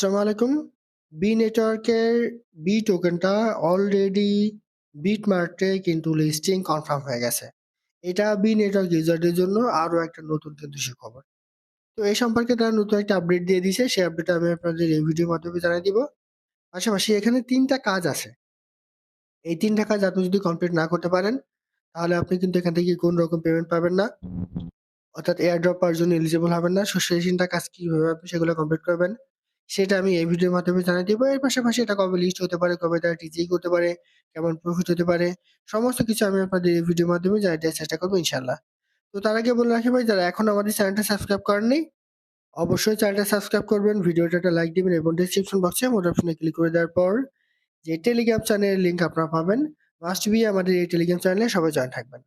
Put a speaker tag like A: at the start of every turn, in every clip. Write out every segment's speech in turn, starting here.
A: আসসালামু আলাইকুম। বি নেটওয়ার্কের বি টোকেনটা অলরেডি বিটমার্টে কিন্তু লিস্টিং কনফার্ম হয়ে গেছে। এটা বি নেটওয়ার্ক ইউজারদের জন্য আরও একটা নতুন কিন্তু সুখবর। তো এই সম্পর্কে তারা নতুন একটা আপডেট দিয়ে দিছে। সেই আপডেটটা আমি আপনাদের এই ভিডিওর মাধ্যমে জানাই দিব। পাশাপাশি এখানে তিনটা কাজ আছে। এই ৩ টা কাজ আপনি যদি কমপ্লিট না করতে পারেন, তাহলে আপনি কিন্তু এখান থেকে কোন রকম পেমেন্ট পাবেন না। অর্থাৎ এয়ারড্রপ পাওয়ার জন্য এলিজিবল হবেন না। সো সেই ৩ টা কাজ কীভাবে আপনি সেগুলো কমপ্লিট করবেন, সেটা আমি এই ভিডিওর মাধ্যমে জানাই দেবো এর পাশাপাশি এটা কবে লিস্ট হতে পারে, কবে তারা টিচিং করতে পারে, কেমন প্রফিট হতে পারে, সমস্ত কিছু আমি আপনাদের এই ভিডিওর মাধ্যমে জানাই দেওয়ার চেষ্টা করব ইনশাল্লাহ তো তার আগে বলে রাখি ভাই যারা এখন আমাদের চ্যানেলটা সাবস্ক্রাইব করেননি, অবশ্যই চ্যানেলটা সাবস্ক্রাইব করবেন, ভিডিওটা একটা লাইক দিবেন এবং ডেসক্রিপশন বক্সে মোড অপশনে ক্লিক করে দেওয়ার পর যে টেলিগ্রাম চ্যানেলের লিঙ্ক আপনারা পাবেন, মাস্ট বি আমাদের এই টেলিগ্রাম চ্যানেলে সবাই জয়েন থাকবেন।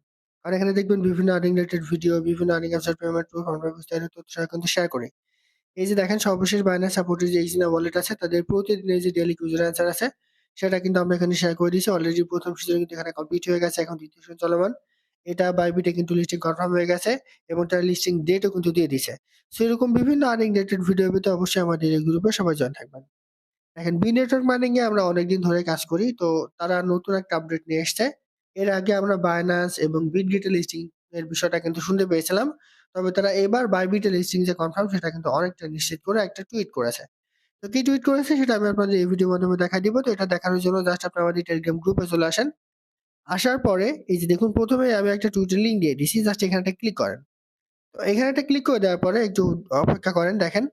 A: আর এখানে দেখবেন বিভিন্ন আর্নিং রিলেটেড ভিডিও, বিভিন্ন আর্নিং অ্যাপসের পেমেন্ট প্রুফ আমরা বিস্তারিত তথ্য কিন্তু শেয়ার করি। এই যে দেখেন, সর্বশেষ বাইন্যান্স সাপোর্টের যে ইজিনা ওয়ালেট আছে, তাদের প্রতিদিনের যে ডেইলি কুইজন অ্যান্সার আছে, সেটা কিন্তু আমরা এখানে শেয়ার করে দিয়েছি। অলরেডি প্রথম সিজন কিন্তু এখানে কমপ্লিট হয়ে গেছে। এখন দ্বিতীয় সিজন চলমান। এটা বাইবিটে কিন্তু লিস্টিং কনফার্ম হয়ে গেছে এবং তার লিস্টিং ডেটও কিন্তু দিয়ে দিছে। সো এরকম বিভিন্ন আর্নিং রিলেটেড ভিডিও পেতে অবশ্যই আমাদের এই গ্রুপে সবাই জয়েন থাকবেন। দেখেন বি নেটওয়ার্ক মাইনিং এ আমরা অনেকদিন ধরে কাজ করি। তো তারা নতুন একটা আপডেট নিয়ে এসছে। এর আগে আমরা বাইন্যান্স এবং বিট বিটগেটে লিস্টিং এর বিষয়টা কিন্তু শুনতে পেয়েছিলাম। তবে তারা এবার বাইবিটে লিস্টিং যে কনফার্ম সেটা কিন্তু অনেকটা নিশ্চিত করে একটা টুইট করেছে। তো কি টুইট করেছে সেটা আমি আপনাদের এই ভিডিওর মাধ্যমে দেখাই দিব। তো এটা দেখানোর জন্য জাস্ট আপনি আমাদের টেলিগ্রাম গ্রুপে চলে আসেন। আসার পরে এই যে দেখুন ১ম এই আমি একটা টুইটের লিঙ্ক দিয়ে দিছি। জাস্ট এখানে একটা ক্লিক করেন। তো এখানে একটা ক্লিক করে দেওয়ার পরে একটু অপেক্ষা করেন, দেখেন।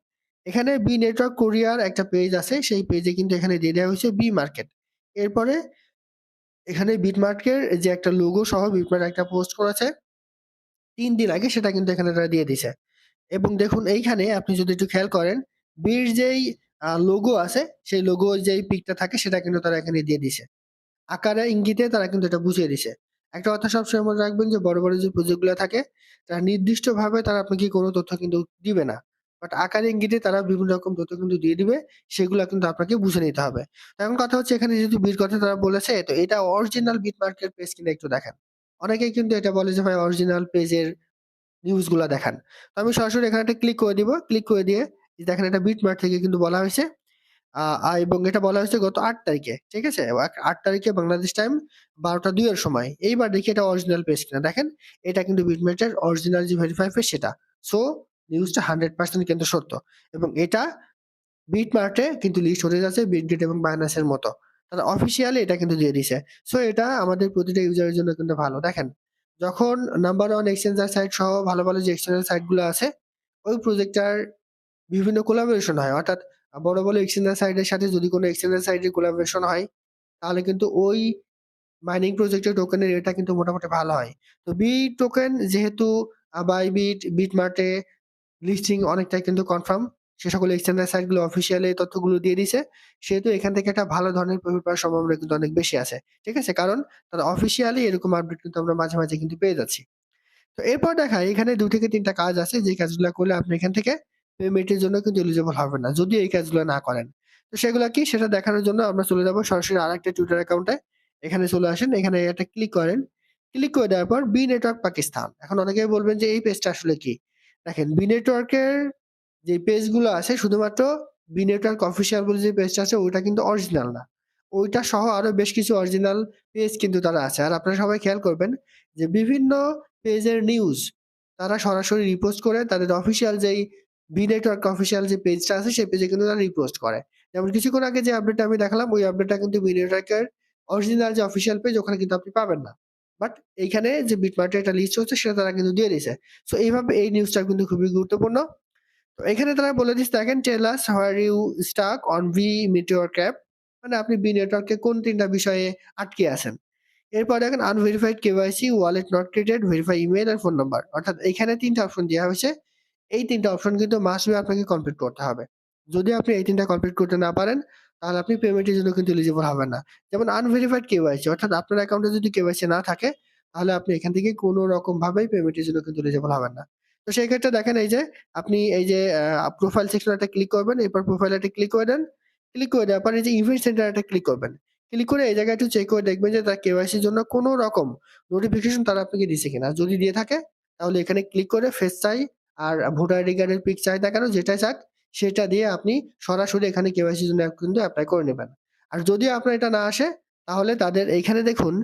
A: এখানে বি নেটওয়ার্ক কোরিয়ার একটা পেজ আছে। সেই পেজে কিন্তু এখানে দিয়ে দেওয়া হয়েছে বি মার্কেট। এরপরে এখানে বিট বিটমার্কের যে একটা লোগো সহ বিটমার্ট একটা পোস্ট করেছে। ৩ দিন আগে সেটা কিন্তু এখানে তারা দিয়ে দিছে। এবং দেখুন এইখানে আপনি যদি একটু খেয়াল করেন বির যেই লোগো আছে সেই লোগো যেই পিকটা থাকে সেটা কিন্তু তারা এখানে দিয়ে দিছে। আকারে ইঙ্গিতে তারা কিন্তু এটা বুঝিয়ে দিছে। একটা কথা সবসময় মনে রাখবেন যে বড়, বড় যে প্রজেক্টগুলা থাকে তারা নির্দিষ্টভাবে তারা আপনাকে কোনো তথ্য কিন্তু দিবে না। বাট আকারে ইঙ্গিতে তারা বিভিন্ন রকম তথ্য কিন্তু দিয়ে দিবে। সেগুলো কিন্তু আপনাকে বুঝে নিতে হবে। এখন কথা হচ্ছে এখানে যেহেতু বির কথা তারা বলেছে তো এটা অরিজিনাল বিটমার্কের পেজ কিনা একটু দেখেন। অনেকেই কিন্তু এটা বলে যে, ভাই অরিজিনাল পেজের নিউজগুলা দেখান। তো আমি সরাসরি এখানে একটা ক্লিক করে দিব। ক্লিক করে দিয়ে দেখেন এটা বিট বিটমার্ট থেকে কিন্তু বলা হয়েছে। এবং এটা বলা হয়েছে গত আট তারিখে। ঠিক আছে? আট তারিখে বাংলাদেশ টাইম বারোটা দুইয়ের সময়। এইবার দেখি এটা অরিজিনাল পেজ কিনা। দেখেন, এটা কিন্তু বিটমার্টের অরিজিনাল যে ভেরিফাই পেজ সেটা। সো নিউজটা 100% কিন্তু সত্য। এবং এটা বিটমার্টে কিন্তু লিস্ট হতে যাচ্ছে বিট বিটগেট এবং বাইন্যান্স এর মতো। তারা অফিসিয়ালি এটা কিন্তু দিয়ে দিছে। সো এটা আমাদের প্রতিটা ইউজারের জন্য কিন্তু ভালো। দেখেন যখন নাম্বার ওয়ান এক্সচেঞ্জার সাইট সহ ভালো, ভালো যে এক্সচেঞ্জার সাইটগুলো আছে ওই প্রজেক্টটার বিভিন্ন কোলাবোরেশন হয়। অর্থাৎ বড়, বড় এক্সচেঞ্জার সাইটের সাথে যদি কোনো এক্সচেঞ্জার সাইটের কোলাবোরেশন হয় তাহলে কিন্তু ওই মাইনিং প্রজেক্টের টোকেনের রেটটা কিন্তু মোটামুটি ভালো হয়। তো বি টোকেন যেহেতু আ বাইবিট, বিটমার্টে লিস্টিং অনেকটাই কিন্তু কনফার্ম। সে সকল এক্সচেঞ্জার সাইটগুলো অফিসিয়ালি এই তথ্যগুলো দিয়ে দিছে। সেহেতু এখান থেকে একটা ভালো ধরনের প্রফিট পাওয়ার সম্ভাবনা কিন্তু অনেক বেশি আছে। ঠিক আছে? কারণ তারা অফিসিয়ালি এরকম আপডেট কিন্তু আমরা মাঝে, মাঝে কিন্তু পেয়ে যাচ্ছি। তো এরপর দেখাই এখানে ২ থেকে ৩ টা কাজ আছে যে কাজগুলো করলে আপনি এখান থেকে পেমেন্টের জন্য কিন্তু এলিজিবল হবে না। যদি এই কাজগুলো না করেন। তো সেগুলা কি সেটা দেখানোর জন্য আমরা চলে যাব সরাসরি আর একটা টুইটার অ্যাকাউন্টে। এখানে চলে আসেন। এখানে একটা ক্লিক করেন। ক্লিক করে দেওয়ার পর বি নেটওয়ার্ক পাকিস্তান। এখন অনেকেই বলবেন যে এই পেজটা আসলে কি? দেখেন বি নেটওয়ার্কের যে পেজগুলো আছে শুধুমাত্র বি নেটওয়ার্ক অফিসিয়াল বলে যে পেজটা আছে ওইটা কিন্তু অরিজিনাল না। ওইটা সহ আরও বেশ কিছু অরিজিনাল পেজ কিন্তু তারা আছে। আর আপনারা সবাই খেয়াল করবেন যে বিভিন্ন পেজের নিউজ তারা সরাসরি রিপোস্ট করে তাদের অফিসিয়াল যেই বি নেটওয়ার্ক অফিসিয়াল যে পেজটা আছে, সেই পেজে কিন্তু তারা রিপোস্ট করে। যেমন কিছুক্ষণ আগে যে আপডেটটা আমি দেখালাম, ওই আপডেটটা কিন্তু বি নেটওয়ার্কের অরিজিনাল যে অফিসিয়াল পেজ ওখানে কিন্তু আপনি পাবেন না। বাট এইখানে যে বিটমার্টে একটা লিস্ট হচ্ছে, সেটা তারা কিন্তু দিয়ে দিছে। সো এইভাবে এই নিউজটা কিন্তু খুবই গুরুত্বপূর্ণ। এখানে তারা বলে দিচ্ছে দেখেন tell us where you stuck on B network app মানে আপনি বি নেটওয়ার্কে কোন তিনটা বিষয়ে আটকে আছেন। এরপর দেখেন unverified KYC, wallet not created, verify email R phone number. অর্থাৎ এখানে ৩ টা অপশন দেওয়া হয়েছে। এই ৩ টা অপশন কিন্তু মাস্ট বি আপনাকে কমপ্লিট করতে হবে। যদি আপনি এই তিনটা কমপ্লিট করতে না পারেন তাহলে আপনি পেমেন্টের জন্য কিন্তু এলিজিবল হবেন না। যেমন আনভেরিফাইড কেওয়াইসি অর্থাৎ আপনার অ্যাকাউন্টে যদি কেওয়াইসি না থাকে তাহলে আপনি এখান থেকে কোনো রকম ভাবেই পেমেন্টের জন্য কিন্তু এলিজিবল হবেন না। তো সেই ক্ষেত্রে দেখেন এই যে, আপনি এই যে প্রোফাইল সেকশন একটা ক্লিক করবেন। এরপর প্রোফাইল একটা ক্লিক করে দেন। ক্লিক করে দেওয়ার পর এই যে ইভেন্ট সেন্টার একটা ক্লিক করবেন। ক্লিক করে এই জায়গায় একটু চেক করে দেখবেন যে তার কেওয়াইসির জন্য কোনো রকম নোটিফিকেশন তারা আপনাকে দিছে কিনা। যদি দিয়ে থাকে, তাহলে এখানে ক্লিক করে ফেস চাই আর ভোটার আইডি কার্ডের পিক চাই না কেন, যেটাই চাক সেটা দিয়ে আপনি সরাসরি এখানে কেওয়াইসির জন্য কিন্তু অ্যাপ্লাই করে নেবেন। আর যদি আপনার এটা না আসে, তাহলে তাদের এইখানে দেখুন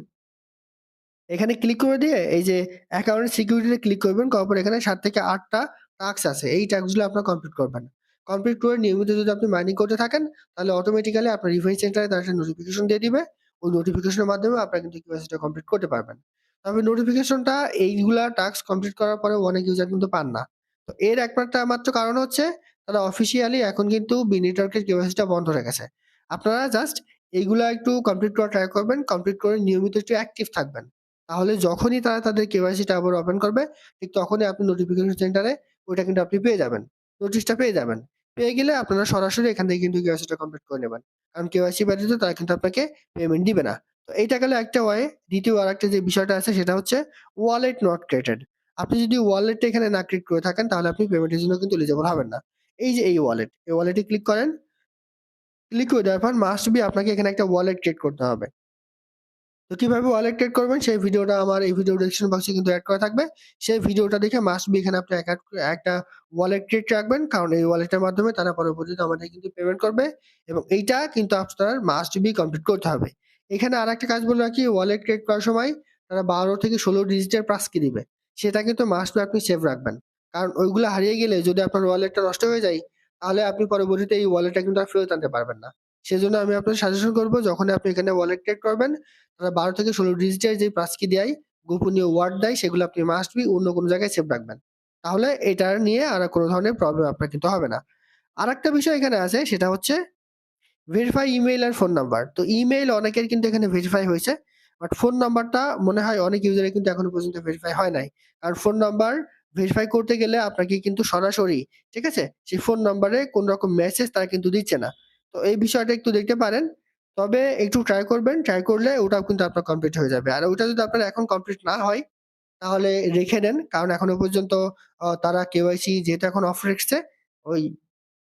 A: এখানে ক্লিক করে দিয়ে এই যে অ্যাকাউন্ট সিকিউরিটিতে ক্লিক করবেন। করার পর এখানে সাত থেকে ৮ টা টাস্ক আছে। এই টাস্কগুলো আপনার কমপ্লিট করবেন। কমপ্লিট করে নিয়মিত যদি আপনি মাইনিং করতে থাকেন, তাহলে অটোমেটিক্যালি আপনার রিভাইস সেন্টারে তারা একটা নোটিফিকেশন দিয়ে দিবে। ওই নোটিফিকেশনের মাধ্যমে আপনারা কিন্তু কেওয়াইসিটা কমপ্লিট করতে পারবেন। তবে নোটিফিকেশনটা এইগুলা টাস্ক কমপ্লিট করার পরেও অনেক ইউজার কিন্তু পান না। তো এর একমাত্র মাত্র কারণ হচ্ছে, তারা অফিসিয়ালি এখন কিন্তু বি নেটওয়ার্কের কেওয়াইসিটা বন্ধ রেখেছে। আপনারা জাস্ট এইগুলা একটু কমপ্লিট করার ট্রাই করবেন। কমপ্লিট করে নিয়মিত একটু অ্যাক্টিভ থাকবেন। তাহলে যখনই তারা তাদের কেওয়াইসিটা আবার ওপেন করবে ঠিক তখনই আপনি নোটিফিকেশন সেন্টারে ওইটা কিন্তু আপনি পেয়ে যাবেন। নোটিশটা পেয়ে যাবেন। পেয়ে গেলে আপনারা সরাসরি এখান থেকে কিন্তু কেওয়াইসিটা কমপ্লিট করে নেবেন। কারণ কেওয়াইসি ব্যতীত তারা কিন্তু আপনাকে পেমেন্ট দিবে না। তো এইটা গেল একটা ওয়ে। দ্বিতীয় আরেকটা যে বিষয়টা আছে সেটা হচ্ছে ওয়ালেট নট ক্রিয়েটেড। আপনি যদি ওয়ালেটটা এখানে না ক্রিয়েট করে থাকেন তাহলে আপনি পেমেন্টের জন্য কিন্তু এলিজিবল হবেন না। এই যে এই ওয়ালেট, এই ওয়ালেটে ক্লিক করেন। ক্লিক করে দেওয়ার পর মাস্ট বি আপনাকে এখানে একটা ওয়ালেট ক্রিয়েট করতে হবে। তো কীভাবে ওয়ালেট ক্রিয়েট করবেন, সেই ভিডিওটা আমার এই ভিডিও ডেসক্রিপশন বক্সে কিন্তু অ্যাড করা থাকবে। সেই ভিডিওটা দেখে মাস্ট বি এখানে আপনি এক একটা ওয়ালেট ক্রিয়েট রাখবেন। কারণ এই ওয়ালেটের মাধ্যমে তারা পরবর্তীতে আমাদের কিন্তু পেমেন্ট করবে এবং এইটা কিন্তু আপনার মাস্ট বি কমপ্লিট করতে হবে। এখানে আর একটা কাজ বলে রাখি ওয়ালেট ক্রিয়েট করার সময় তারা ১২ থেকে ১৬ ডিজিটের পাসকি দিবে। সেটা কিন্তু মাস্ট বি আপনি সেভ রাখবেন। কারণ ওইগুলো হারিয়ে গেলে যদি আপনার ওয়ালেটটা নষ্ট হয়ে যায়, তাহলে আপনি পরবর্তীতে এই ওয়ালেটটা কিন্তু আর ফেরত আনতে পারবেন না। সেজন্য আমি আপনাকে সাজেশন করব যখনই আপনি এখানে ওয়ালেট ক্রিয়েট করবেন তারা ১২ থেকে ১৬ ডিজিটের যে পাসকি দেয়, গোপনীয় ওয়ার্ড দেয় সেগুলো আপনি মাস্ট বি অন্য কোনো জায়গায় সেভ রাখবেন। তাহলে এটা নিয়ে আর কোনো ধরনের প্রবলেম আপনার কিন্তু হবে না। আরেকটা বিষয় এখানে আছে সেটা হচ্ছে ভেরিফাই ইমেইল আর ফোন নাম্বার। তো ইমেইল অনেকের কিন্তু এখানে ভেরিফাই হয়েছে। বাট ফোন নাম্বারটা মনে হয় অনেক ইউজারের কিন্তু এখনও পর্যন্ত ভেরিফাই হয় নাই। কারণ ফোন নাম্বার ভেরিফাই করতে গেলে আপনাকে কিন্তু সরাসরি, ঠিক আছে? সেই ফোন নাম্বারে কোন রকম মেসেজ তারা কিন্তু দিচ্ছে না। তো এই বিষয়টা একটু দেখতে পারেন। তবে একটু ট্রাই করবেন। ট্রাই করলে ওটাও কিন্তু আপনার কমপ্লিট হয়ে যাবে। আর ওটা যদি আপনার এখন কমপ্লিট না হয়, তাহলে রেখে দেন। কারণ এখনও পর্যন্ত তারা কেওয়াইসি যেহেতু এখন অফ রেখেছে, ওই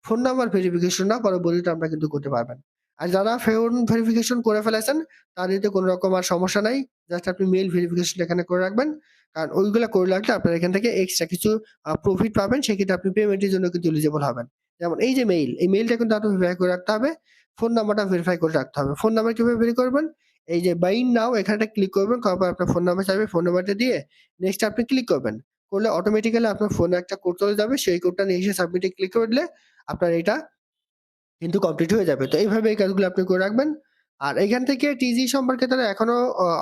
A: ফোন নাম্বার ভেরিফিকেশনটা পরবর্তীতে আপনারা কিন্তু করতে পারবেন। আর যারা ফোন ভেরিফিকেশন করে ফেলেছেন তাদের এতে কোনো রকম আর সমস্যা নাই। জাস্ট আপনি মেল ভেরিফিকেশন এখানে করে রাখবেন। কারণ ওইগুলো করে রাখলে আপনার এখান থেকে এক্সট্রা কিছু প্রফিট পাবেন। সেক্ষেত্রে আপনি পেমেন্টের জন্য কিন্তু এলিজিবল হবেন। যেমন এই যে মেইল, এই মেইলটা কিন্তু আপনাকে ভেরিফাই করে রাখতে হবে। ফোন নাম্বারটা ভেরিফাই করে রাখতে হবে। ফোন নাম্বার কীভাবে ভেরি করবেন? এই যে বাইন্ড নাও এখানটা ক্লিক করবেন। করার পর আপনার ফোন নাম্বার চাইবে। ফোন নাম্বারটা দিয়ে নেক্সট আপনি ক্লিক করবেন। করলে অটোমেটিক্যালি আপনার ফোনে একটা কোড চলে যাবে। সেই কোডটা নিয়ে এসে সাবমিটে ক্লিক করে দিলে আপনার এটা কিন্তু কমপ্লিট হয়ে যাবে। তো এইভাবে এই কাজগুলো আপনি করে রাখবেন। আর এখান থেকে টিজি সম্পর্কে তারা এখনও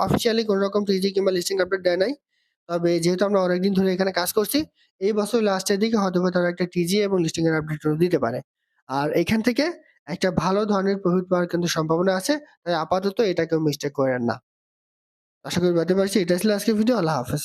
A: অফিসিয়ালি কোনো রকম টিজি কিংবা লিস্টিং আপডেট দেয় নাই। তবে যেহেতু আমরা অনেকদিন ধরে এখানে কাজ করছি, এই বছর লাস্টের দিকে হয়তো তারা একটা টিজি এবং লিস্টিং এর আপডেট দিতে পারে। আর এখান থেকে একটা ভালো ধরনের প্রফিট পাওয়ার কিন্তু সম্ভাবনা আছে। তাই আপাতত এটা কেউ মিস্টেক করেন না। আশা করি বলতে পারছি। এটা ছিল আজকের ভিডিও। আল্লাহ হাফেজ।